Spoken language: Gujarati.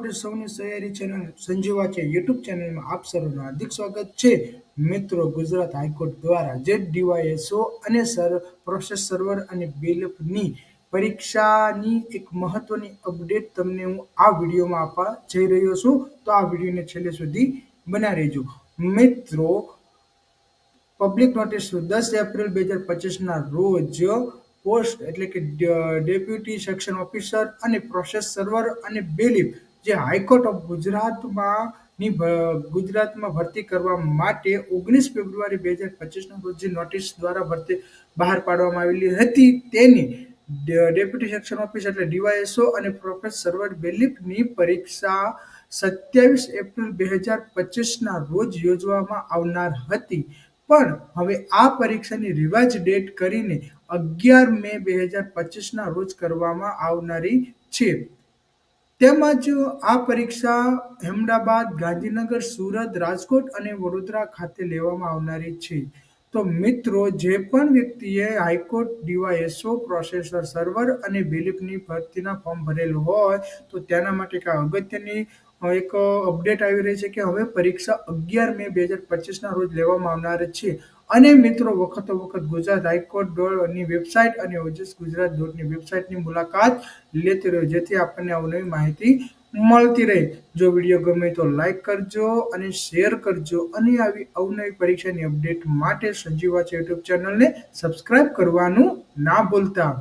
આપણી સૌની સહયારી ચેનલ સંજીવા છે યુટ્યુબ ચેનલમાં આપ સર્વનું હાર્દિક સ્વાગત છે. મિત્રો, ગુજરાત હાઈકોર્ટ દ્વારા જે ડીવાયએસઓ અને સર, પ્રોસેસ સર્વર અને બિલપની પરીક્ષાની એક મહત્વની અપડેટ તમને હું આ વિડીયોમાં આપવા જઈ રહ્યો છું. તો આ વિડીયોને છેલ્લે સુધી બના રહેજો. મિત્રો પબ્લિક નોટિસ દસ એપ્રિલ બે હજાર પચીસના રોજ પોસ્ટ એટલે કે ડેપ્યુટી સેક્શન ઓફિસર અને પ્રોસેસ સર્વર અને બેલીફ જે હાઈકોર્ટ ઓફ ગુજરાતમાં ની ગુજરાતમાં ભરતી કરવા માટે ઓગણીસ ફેબ્રુઆરી બે હજાર પચીસના રોજ જે નોટિસ દ્વારા ભરતી બહાર પાડવામાં આવેલી હતી તેની ડેપ્યુટી સેક્શન ઓફિસ એટલે ડીવાયએસઓ અને પ્રોફેસ સર્વર બેલીફની પરીક્ષા સત્યાવીસ એપ્રિલ બે હજાર પચીસના રોજ યોજવામાં આવનાર હતી. પણ હવે આ પરીક્ષાની રિવાઇઝ ડેટ કરીને અગિયાર મે બે હજાર પચીસના રોજ કરવામાં આવનારી છે. તેમજ આ પરીક્ષા અહેમદાબાદ, ગાંધીનગર, સુરત, રાજકોટ અને વડોદરા ખાતે લેવામાં આવનારી છે. તો મિત્રો, જે પણ વ્યક્તિએ હાઈકોર્ટ, ડીવાયએસઓ, પ્રોસેસર સર્વર અને બિલીફની ભરતીના ફોર્મ ભરેલું હોય, તો તેના માટે કાંઈ અગત્યની એક અપડેટ આવી રહી છે કે હવે પરીક્ષા અગિયાર મે બે હજાર પચીસના રોજ લેવામાં આવનાર છે. અને મિત્રો, વખતો વખત ગુજરાત હાઈકોર્ટ ડોટની વેબસાઇટ અને ઓજસ ગુજરાત ડોટની વેબસાઇટની મુલાકાત લેતી રહ્યો જેથી આપણને અવનવી માહિતી મળતી રહે. જો વીડિયો ગમે તો લાઈક કરજો અને શેર કરજો અને આવી અવનવી પરીક્ષાની અપડેટ માટે સંજીવાચા યુટ્યુબ ચેનલને સબસ્ક્રાઇબ કરવાનું ના ભૂલતા.